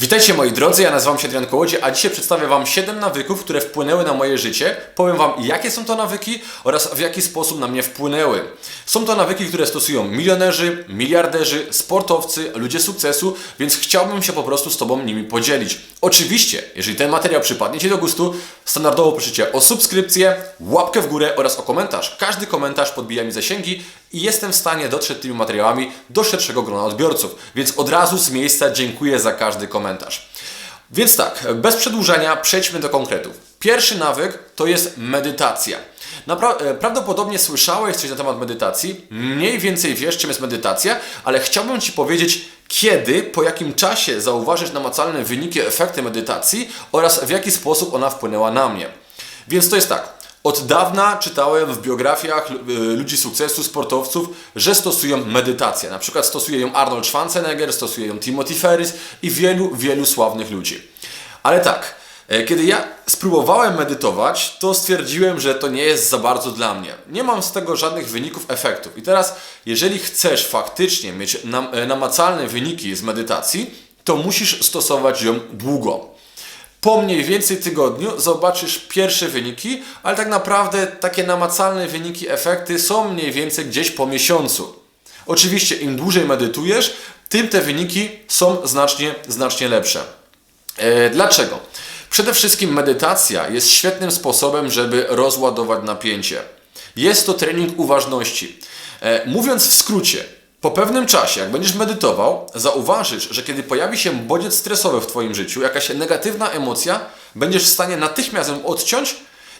Witajcie moi drodzy, ja nazywam się Adrian Kołodzie, a dzisiaj przedstawię Wam 7 nawyków, które wpłynęły na moje życie. Powiem Wam, jakie są to nawyki oraz w jaki sposób na mnie wpłynęły. Są to nawyki, które stosują milionerzy, miliarderzy, sportowcy, ludzie sukcesu, więc chciałbym się po prostu z Tobą nimi podzielić. Oczywiście, jeżeli ten materiał przypadnie Ci do gustu, standardowo proszę Cię o subskrypcję, łapkę w górę oraz o komentarz. Każdy komentarz podbija mi zasięgi i jestem w stanie dotrzeć tymi materiałami do szerszego grona odbiorców. Więc od razu z miejsca dziękuję za każdy komentarz. Więc tak, bez przedłużania przejdźmy do konkretów. Pierwszy nawyk to jest medytacja. Napra- e, prawdopodobnie słyszałeś coś na temat medytacji, mniej więcej wiesz, czym jest medytacja, ale chciałbym Ci powiedzieć, kiedy, po jakim czasie zauważysz namacalne wyniki, efekty medytacji oraz w jaki sposób ona wpłynęła na mnie. Więc to jest tak. Od dawna czytałem w biografiach y, ludzi sukcesu, sportowców, że stosują medytację. Na przykład stosuje ją Arnold Schwarzenegger, stosuje ją Timothy Ferris i wielu, wielu sławnych ludzi. Ale tak, e, kiedy ja spróbowałem medytować, to stwierdziłem, że to nie jest za bardzo dla mnie. Nie mam z tego żadnych wyników, efektów. I teraz, jeżeli chcesz faktycznie mieć nam, e, namacalne wyniki z medytacji, to musisz stosować ją długo. Po mniej więcej tygodniu zobaczysz pierwsze wyniki, ale tak naprawdę takie namacalne wyniki, efekty są mniej więcej gdzieś po miesiącu. Oczywiście im dłużej medytujesz, tym te wyniki są znacznie, znacznie lepsze. E, dlaczego? Przede wszystkim medytacja jest świetnym sposobem, żeby rozładować napięcie. Jest to trening uważności. E, mówiąc w skrócie, po pewnym czasie, jak będziesz medytował, zauważysz, że kiedy pojawi się bodziec stresowy w Twoim życiu, jakaś negatywna emocja, będziesz w stanie natychmiast ją odciąć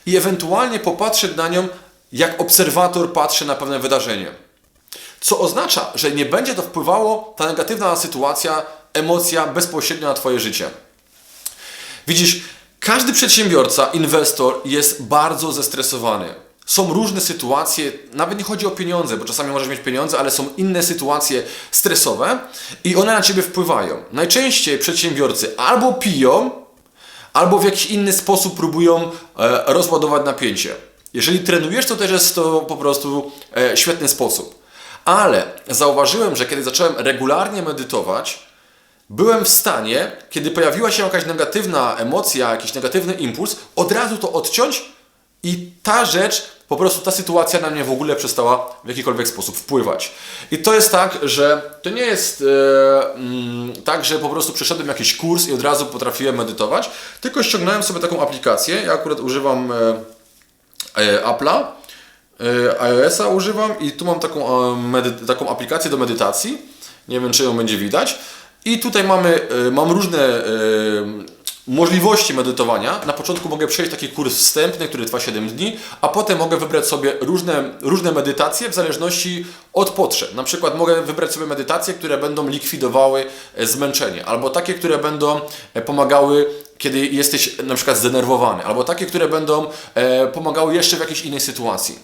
i ewentualnie popatrzeć na nią, jak obserwator patrzy na pewne wydarzenie. Co oznacza, że nie będzie to wpływało, ta negatywna sytuacja, emocja bezpośrednio na Twoje życie. Widzisz, każdy przedsiębiorca, inwestor jest bardzo zestresowany. Są różne sytuacje, nawet nie chodzi o pieniądze, bo czasami możesz mieć pieniądze, ale są inne sytuacje stresowe i one na ciebie wpływają. Najczęściej przedsiębiorcy albo piją, albo w jakiś inny sposób próbują e, rozładować napięcie. Jeżeli trenujesz, to też jest to po prostu e, świetny sposób. Ale zauważyłem, że kiedy zacząłem regularnie medytować, byłem w stanie, kiedy pojawiła się jakaś negatywna emocja, jakiś negatywny impuls, od razu to odciąć i ta rzecz, po prostu ta sytuacja na mnie w ogóle przestała w jakikolwiek sposób wpływać. I to jest tak, że to nie jest e, mm, tak, że po prostu przeszedłem jakiś kurs i od razu potrafiłem medytować, tylko ściągnąłem sobie taką aplikację. Ja akurat używam e, e, Apple'a, e, iOS-a używam i tu mam taką, e, taką aplikację do medytacji. Nie wiem, czy ją będzie widać. I tutaj mamy, mam różne możliwości medytowania. Na początku mogę przejść taki kurs wstępny, który trwa 7 dni, a potem mogę wybrać sobie różne, różne medytacje w zależności od potrzeb. Na przykład mogę wybrać sobie medytacje, które będą likwidowały e, zmęczenie, albo takie, które będą e, pomagały kiedy jesteś na przykład zdenerwowany, albo takie, które będą e, pomagały jeszcze w jakiejś innej sytuacji.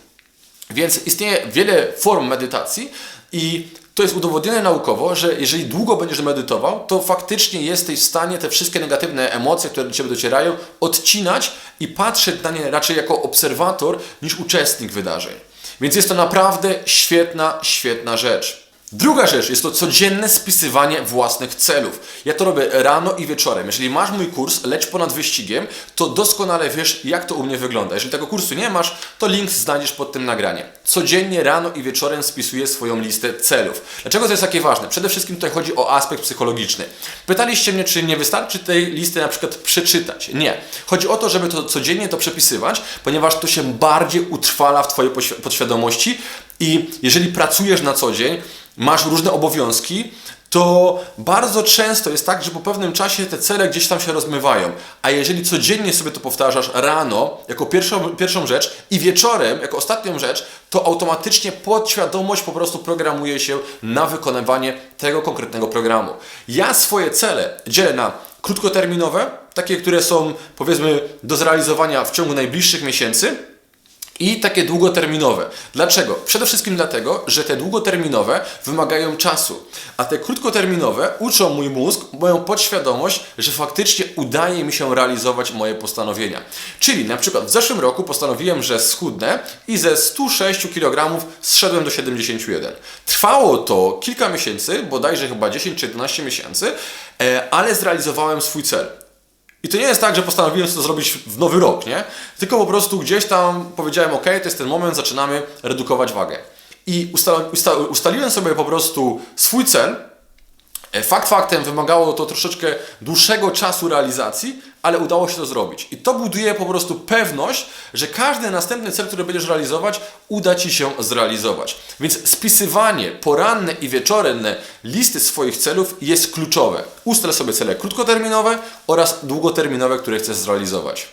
Więc istnieje wiele form medytacji i to jest udowodnione naukowo, że jeżeli długo będziesz medytował, to faktycznie jesteś w stanie te wszystkie negatywne emocje, które do Ciebie docierają, odcinać i patrzeć na nie raczej jako obserwator niż uczestnik wydarzeń. Więc jest to naprawdę świetna, świetna rzecz. Druga rzecz jest to codzienne spisywanie własnych celów. Ja to robię rano i wieczorem. Jeżeli masz mój kurs Leć ponad wyścigiem, to doskonale wiesz, jak to u mnie wygląda. Jeżeli tego kursu nie masz, to link znajdziesz pod tym nagraniem. Codziennie rano i wieczorem spisuję swoją listę celów. Dlaczego to jest takie ważne? Przede wszystkim tutaj chodzi o aspekt psychologiczny. Pytaliście mnie, czy nie wystarczy tej listy na przykład przeczytać. Nie. Chodzi o to, żeby to codziennie to przepisywać, ponieważ to się bardziej utrwala w Twojej podświadomości i jeżeli pracujesz na co dzień, masz różne obowiązki, to bardzo często jest tak, że po pewnym czasie te cele gdzieś tam się rozmywają. A jeżeli codziennie sobie to powtarzasz rano jako pierwszą, pierwszą rzecz i wieczorem jako ostatnią rzecz, to automatycznie podświadomość po prostu programuje się na wykonywanie tego konkretnego programu. Ja swoje cele dzielę na krótkoterminowe, takie, które są powiedzmy do zrealizowania w ciągu najbliższych miesięcy i takie długoterminowe. Dlaczego? Przede wszystkim dlatego, że te długoterminowe wymagają czasu, a te krótkoterminowe uczą mój mózg, moją podświadomość, że faktycznie udaje mi się realizować moje postanowienia. Czyli na przykład w zeszłym roku postanowiłem, że schudnę i ze 106 kg zszedłem do 71. Trwało to kilka miesięcy, bodajże chyba 10 czy 11 miesięcy, e, ale zrealizowałem swój cel. I to nie jest tak, że postanowiłem to zrobić w nowy rok, nie? Tylko po prostu gdzieś tam powiedziałem, ok, to jest ten moment, zaczynamy redukować wagę. I usta usta ustaliłem sobie po prostu swój cel. E, Fakt faktem wymagało to troszeczkę dłuższego czasu realizacji, ale udało się to zrobić. I to buduje po prostu pewność, że każdy następny cel, który będziesz realizować, uda Ci się zrealizować. Więc spisywanie poranne i wieczorne listy swoich celów jest kluczowe. Ustal sobie cele krótkoterminowe oraz długoterminowe, które chcesz zrealizować.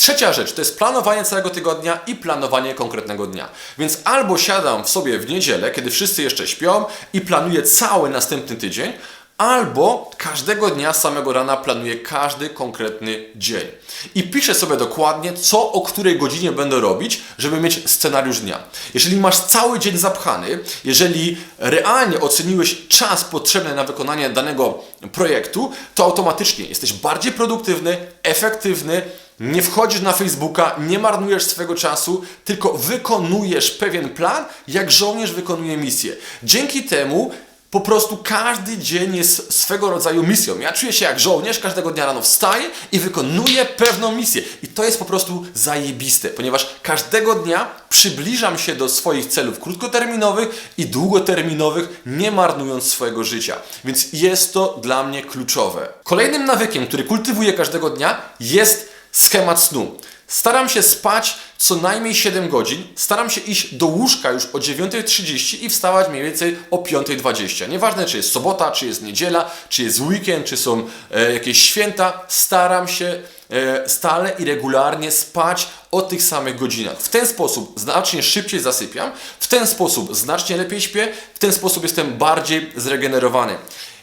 Trzecia rzecz to jest planowanie całego tygodnia i planowanie konkretnego dnia. Więc albo siadam w sobie w niedzielę, kiedy wszyscy jeszcze śpią i planuję cały następny tydzień, albo każdego dnia samego rana planuję każdy konkretny dzień. I piszę sobie dokładnie, co o której godzinie będę robić, żeby mieć scenariusz dnia. Jeżeli masz cały dzień zapchany, jeżeli realnie oceniłeś czas potrzebny na wykonanie danego projektu, to automatycznie jesteś bardziej produktywny, efektywny, nie wchodzisz na Facebooka, nie marnujesz swego czasu, tylko wykonujesz pewien plan, jak żołnierz wykonuje misję. Dzięki temu po prostu każdy dzień jest swego rodzaju misją. Ja czuję się jak żołnierz, każdego dnia rano wstaję i wykonuję pewną misję. I to jest po prostu zajebiste, ponieważ każdego dnia przybliżam się do swoich celów krótkoterminowych i długoterminowych, nie marnując swojego życia. Więc jest to dla mnie kluczowe. Kolejnym nawykiem, który kultywuję każdego dnia jest schemat snu. Staram się spać co najmniej 7 godzin, staram się iść do łóżka już o 9.30 i wstawać mniej więcej o 5.20. Nieważne czy jest sobota, czy jest niedziela, czy jest weekend, czy są e, jakieś święta, staram się e, stale i regularnie spać o tych samych godzinach. W ten sposób znacznie szybciej zasypiam, w ten sposób znacznie lepiej śpię, w ten sposób jestem bardziej zregenerowany.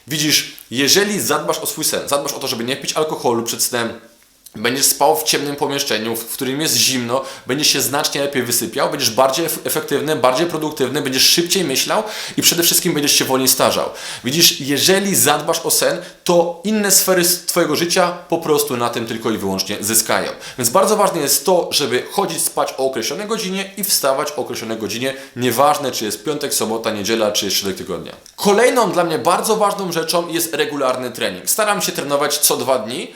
Widzisz, jeżeli zadbasz o swój sen, zadbasz o to, żeby nie pić alkoholu przed snem, Będziesz spał w ciemnym pomieszczeniu, w którym jest zimno, będziesz się znacznie lepiej wysypiał, będziesz bardziej efektywny, bardziej produktywny, będziesz szybciej myślał i przede wszystkim będziesz się wolniej starzał. Widzisz, jeżeli zadbasz o sen, to inne sfery Twojego życia po prostu na tym tylko i wyłącznie zyskają. Więc bardzo ważne jest to, żeby chodzić spać o określonej godzinie i wstawać o określonej godzinie, nieważne czy jest piątek, sobota, niedziela czy środek tygodnia. Kolejną dla mnie bardzo ważną rzeczą jest regularny trening. Staram się trenować co dwa dni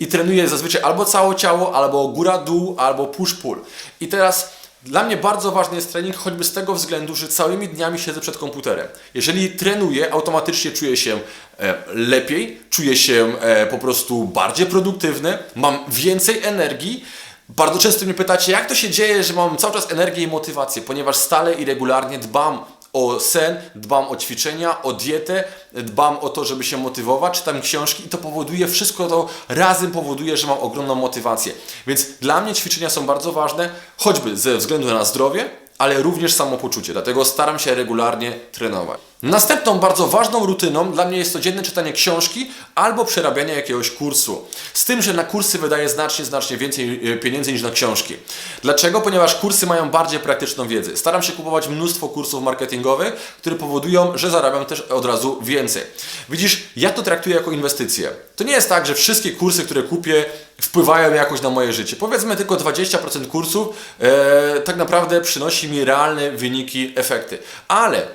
i trenuję zazwyczaj albo całe ciało, albo góra-dół, albo push-pull. I teraz dla mnie bardzo ważny jest trening, choćby z tego względu, że całymi dniami siedzę przed komputerem. Jeżeli trenuję, automatycznie czuję się e, lepiej, czuję się e, po prostu bardziej produktywny, mam więcej energii. Bardzo często mnie pytacie, jak to się dzieje, że mam cały czas energię i motywację, ponieważ stale i regularnie dbam o sen, dbam o ćwiczenia, o dietę, dbam o to, żeby się motywować, czytam książki i to powoduje, wszystko to razem powoduje, że mam ogromną motywację. Więc dla mnie ćwiczenia są bardzo ważne, choćby ze względu na zdrowie, ale również samopoczucie. Dlatego staram się regularnie trenować. Następną bardzo ważną rutyną dla mnie jest codzienne czytanie książki albo przerabianie jakiegoś kursu. Z tym, że na kursy wydaję znacznie, znacznie więcej e, pieniędzy niż na książki. Dlaczego? Ponieważ kursy mają bardziej praktyczną wiedzę. Staram się kupować mnóstwo kursów marketingowych, które powodują, że zarabiam też od razu więcej. Widzisz, ja to traktuję jako inwestycję. To nie jest tak, że wszystkie kursy, które kupię, wpływają jakoś na moje życie. Powiedzmy tylko 20% kursów e, tak naprawdę przynosi mi realne wyniki, efekty. Ale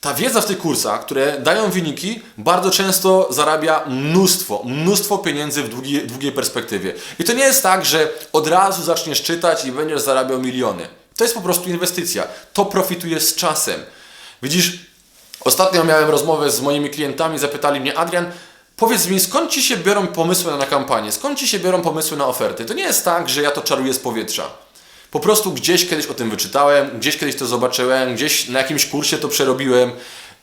ta wiedza w tych kursach, które dają wyniki, bardzo często zarabia mnóstwo, mnóstwo pieniędzy w długiej, długiej perspektywie. I to nie jest tak, że od razu zaczniesz czytać i będziesz zarabiał miliony. To jest po prostu inwestycja. To profituje z czasem. Widzisz, ostatnio miałem rozmowę z moimi klientami, zapytali mnie, Adrian, Powiedz mi, skąd ci się biorą pomysły na kampanię? Skąd ci się biorą pomysły na oferty? To nie jest tak, że ja to czaruję z powietrza. Po prostu gdzieś kiedyś o tym wyczytałem, gdzieś kiedyś to zobaczyłem, gdzieś na jakimś kursie to przerobiłem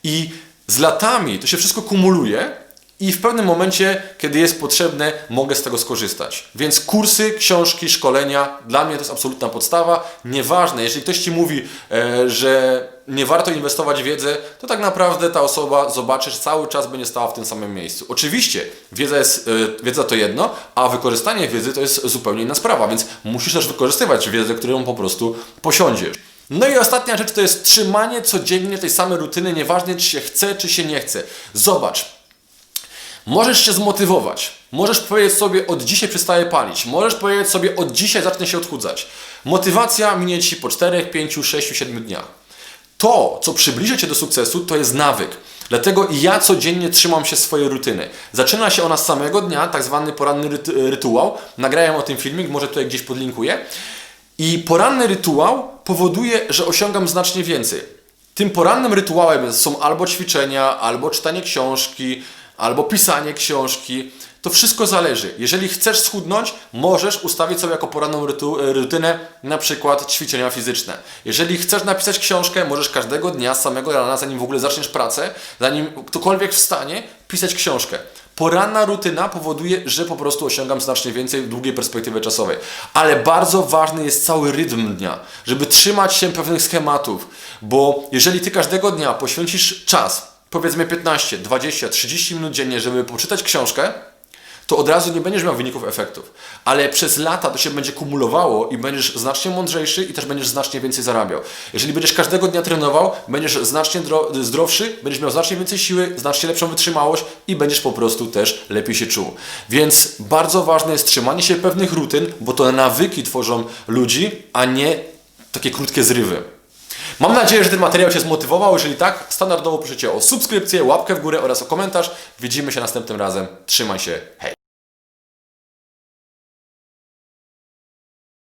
i z latami to się wszystko kumuluje i w pewnym momencie, kiedy jest potrzebne, mogę z tego skorzystać. Więc kursy, książki, szkolenia, dla mnie to jest absolutna podstawa. Nieważne, jeżeli ktoś Ci mówi, e, że nie warto inwestować w wiedzę, to tak naprawdę ta osoba zobaczy, że cały czas będzie stała w tym samym miejscu. Oczywiście, wiedza, jest, y, wiedza to jedno, a wykorzystanie wiedzy to jest zupełnie inna sprawa, więc musisz też wykorzystywać wiedzę, którą po prostu posiądziesz. No i ostatnia rzecz to jest trzymanie codziennie tej samej rutyny, nieważne czy się chce, czy się nie chce. Zobacz, Możesz się zmotywować. Możesz powiedzieć sobie, od dzisiaj przestaję palić. Możesz powiedzieć sobie, od dzisiaj zacznę się odchudzać. Motywacja minie Ci po 4, 5, 6, 7 dniach. To, co przybliży Cię do sukcesu, to jest nawyk. Dlatego ja codziennie trzymam się swojej rutyny. Zaczyna się ona z samego dnia, tak zwany poranny rytu- rytuał. Nagrałem o tym filmik, może tutaj gdzieś podlinkuję. I poranny rytuał powoduje, że osiągam znacznie więcej. Tym porannym rytuałem są albo ćwiczenia, albo czytanie książki, albo pisanie książki. To wszystko zależy. Jeżeli chcesz schudnąć, możesz ustawić sobie jako poranną rytu, rutynę na przykład ćwiczenia fizyczne. Jeżeli chcesz napisać książkę, możesz każdego dnia, z samego rana, zanim w ogóle zaczniesz pracę, zanim ktokolwiek wstanie, pisać książkę. Poranna rutyna powoduje, że po prostu osiągam znacznie więcej w długiej perspektywie czasowej. Ale bardzo ważny jest cały rytm dnia, żeby trzymać się pewnych schematów, bo jeżeli ty każdego dnia poświęcisz czas, powiedzmy 15, 20, 30 minut dziennie, żeby poczytać książkę, to od razu nie będziesz miał wyników efektów. Ale przez lata to się będzie kumulowało i będziesz znacznie mądrzejszy i też będziesz znacznie więcej zarabiał. Jeżeli będziesz każdego dnia trenował, będziesz znacznie dro- zdrowszy, będziesz miał znacznie więcej siły, znacznie lepszą wytrzymałość i będziesz po prostu też lepiej się czuł. Więc bardzo ważne jest trzymanie się pewnych rutyn, bo to nawyki tworzą ludzi, a nie takie krótkie zrywy. Mam nadzieję, że ten materiał Cię zmotywował. Jeżeli tak, standardowo proszę Cię o subskrypcję, łapkę w górę oraz o komentarz. Widzimy się następnym razem. Trzymaj się. Hej!